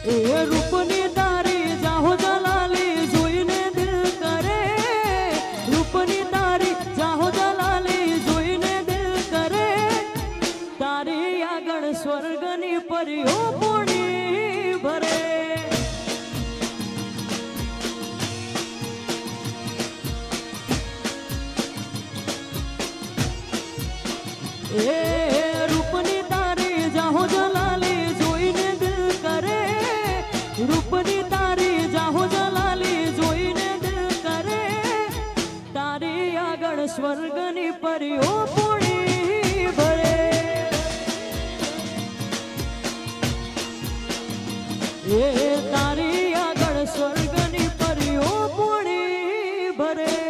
ए रूपने तारे जाहो जलाले जोईने दिल करे। रूपने तारे जाहो जलाले जोईने दिल करे। तारे यागण स्वर्गनी परियो पुणी भरे। ए સ્વર્ગની પરીઓ પૂણી ભરે. એ તારી આગળ સ્વર્ગની પરીઓ પૂરી ભરે.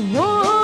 whoa.